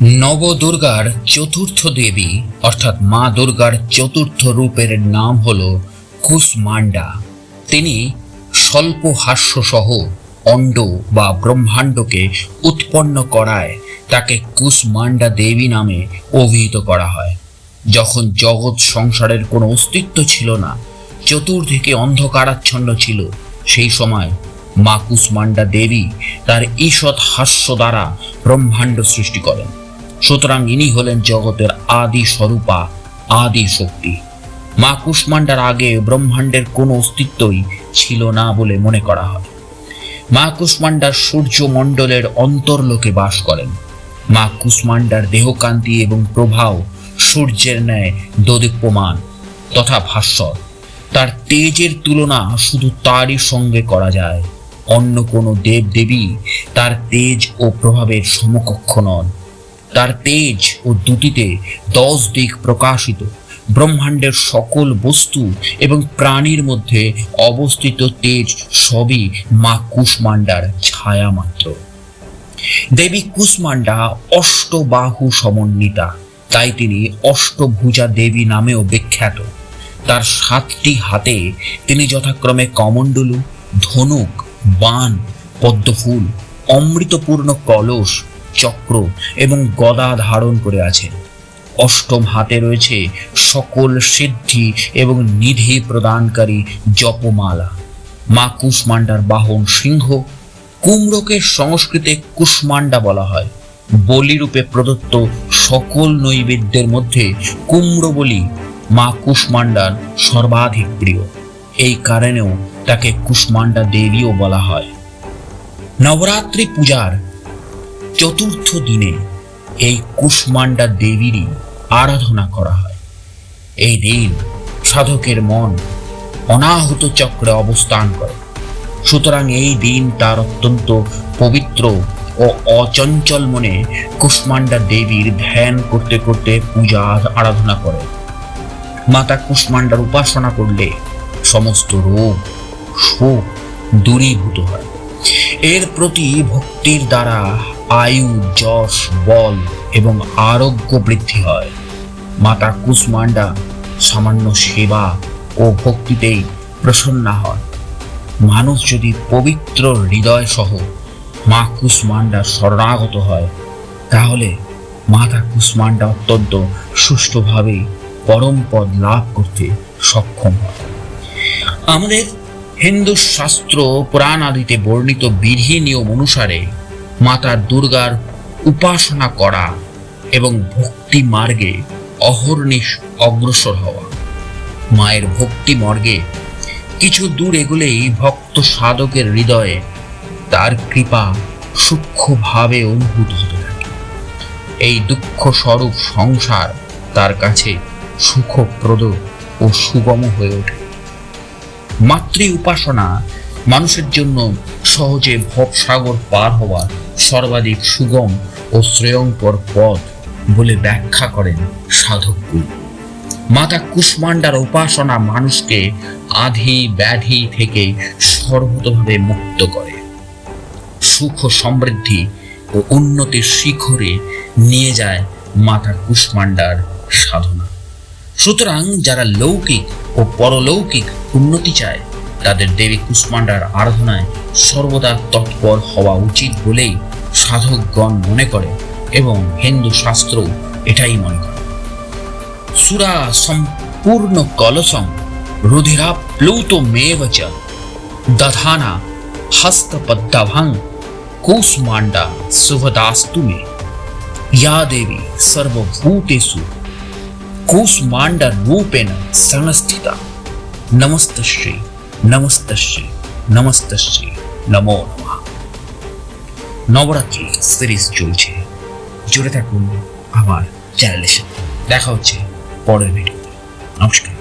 নবদুর্গার চতুর্থ দেবী, অর্থাৎ মা দুর্গার চতুর্থ রূপের নাম হল কুসমান্ডা তিনি স্বল্প হাস্যসহ অণ্ড বা ব্রহ্মাণ্ডকে উৎপন্ন করায় তাকে কুসমান্ডা দেবী নামে অভিহিত করা হয়। যখন জগৎ সংসারের কোনো অস্তিত্ব ছিল না, চতুর্দিকে অন্ধকারাচ্ছন্ন ছিল, সেই সময় মা কুসমান্ডা দেবী তার ঈষৎ হাস্য দ্বারা ব্রহ্মাণ্ড সৃষ্টি করেন। সুতরাং ইনি হলেন জগতের আদি স্বরূপা, আদি শক্তি। মা কুষ্মান্ডার আগে ব্রহ্মাণ্ডের কোনো অস্তিত্বই ছিল না বলে মনে করা হয়। মা কুষ্মান্ডার সূর্যমণ্ডলের অন্তর্লোকে বাস করেন। মা কুষ্মান্ডার দেহকান্তি এবং প্রভাব সূর্যের ন্যায় দোদীপ্যমান তথা ভাস্বর। তার তেজের তুলনা শুধু তারই সঙ্গে করা যায়। অন্য কোনো দেব দেবী তার তেজ ও প্রভাবের সমকক্ষ নন। তার তেজ ও দুটিতে দশ দিক প্রকাশিত। ব্রহ্মাণ্ডের সকল বস্তু এবং প্রাণীর মধ্যে অবস্থিত তেজ সবই মা কুষ্মান্ডার ছায়া মাত্র। দেবী কুষ্মান্ডা অষ্টবাহু সমন্বিতা, তাই তিনি অষ্টভুজা দেবী নামেও বিখ্যাত। তার সাতটি হাতে তিনি যথাক্রমে কমণ্ডলু, ধনুক বান পদ্মফুল, অমৃতপূর্ণ কলস চক্র এবং গদা ধারণ করে আছেন অষ্টম হাতে রয়েছে সকল সিদ্ধি এবং নিধি প্রদানকারী জপমালা। মা কুষ্মান্ডার বাহন সিংহ, কুমড়োকে সংস্কৃতে কুষ্মান্ডা বলা হয়। বলিরূপে প্রদত্ত সকল নৈবেদ্যের মধ্যে কুমড়ো বলি মা কুষ্মান্ডার সর্বাধিক প্রিয়। এই কারণেও তাকে কুষ্মান্ডা দেবীও বলা হয়। নবরাত্রি পূজার চতুর্থ দিনে এই কুষ্মান্ডা দেবীরই আরাধনা করা হয়। এই দিন সাধকের মন অনাহত চক্রে অবস্থান করে। সুতরাং এই দিন তার অত্যন্ত পবিত্র ও অচঞ্চল মনে কুষ্মান্ডা দেবীর ধ্যান করতে করতে পূজা আরাধনা করে। মাতা কুষ্মান্ডার উপাসনা করলে সমস্ত রোগ, শোক দূরীভূত হয়। এর প্রতি ভক্তির দ্বারা আয়ু, যশ, বল এবং আরোগ্য বৃদ্ধি হয়। মাতা কুষ্মান্ডা সামান্য সেবা ও ভক্তিতেই প্রসন্না হন। মানুষ যদি পবিত্র হৃদয় সহ মা কুষ্মান্ডা শরণাগত হয়, তাহলে মাতা কুষ্মান্ডা অত্যন্ত সুষ্ঠুভাবে পরম পদ লাভ করতে সক্ষম হয় আমাদের হিন্দু শাস্ত্র পুরাণ আদিতে বর্ণিত বিধি নিয়ম অনুসারে মাতা দুর্গার উপাসনা করা এবং ভক্তি মার্গে অহর্নিশ অগ্রসর হওয়া। মায়ের ভক্তি মর্গে কিছু দূর এগুলেই ভক্ত সাধকের হৃদয়ে তার কৃপা সূক্ষ্মভাবে অনুভূত হতে থাকে। এই দুঃখ স্বরূপ সংসার তার কাছে সুখপ্রদ ও সুগম হয়ে ওঠে। মাতৃ উপাসনা মানুষের জন্য সহজে ভবসাগর পার হওয়া সর্বাধিক সুগম ও শ্রেয়ঙ্কর পথ বলে ব্যাখ্যা করেন সাধকগুলি মাতা কুষ্মান্ডার উপাসনা মানুষকে আধি ব্যাধি থেকে সর্বতভাবে মুক্ত করে। সুখ সমৃদ্ধি ও উন্নতির শিখরে নিয়ে যায় মাতা কুষ্মান্ডার সাধনা। সুতরাং যারা লৌকিক ও পরলৌকিক উন্নতি চায় তাদের দেবী কুষ্মান্ডার আরাধনায় সর্বদা তৎপর হওয়া উচিত বলেই সাধকগণ মনে করে এবং হিন্দু শাস্ত্র এটাই মনে করে সুরা সম্পূর্ণ কলসম রুধিরা প্লুত মেব চ দধানা হস্তপদ্মভং কুষ্মান্ডা শুভদাস্তু মে या देवी सर्वभूतेषु कूष्मांड रूपेण संस्थिता नमस्तश्री নমস্তশ্রী নমস্তশ্রী নমো নম নবরাত্রি সিরিজ চলছে। জুড়ে থাকুন আমার চ্যানেলের সাথে দেখা হচ্ছে পরের ভিডিওতে নমস্কার।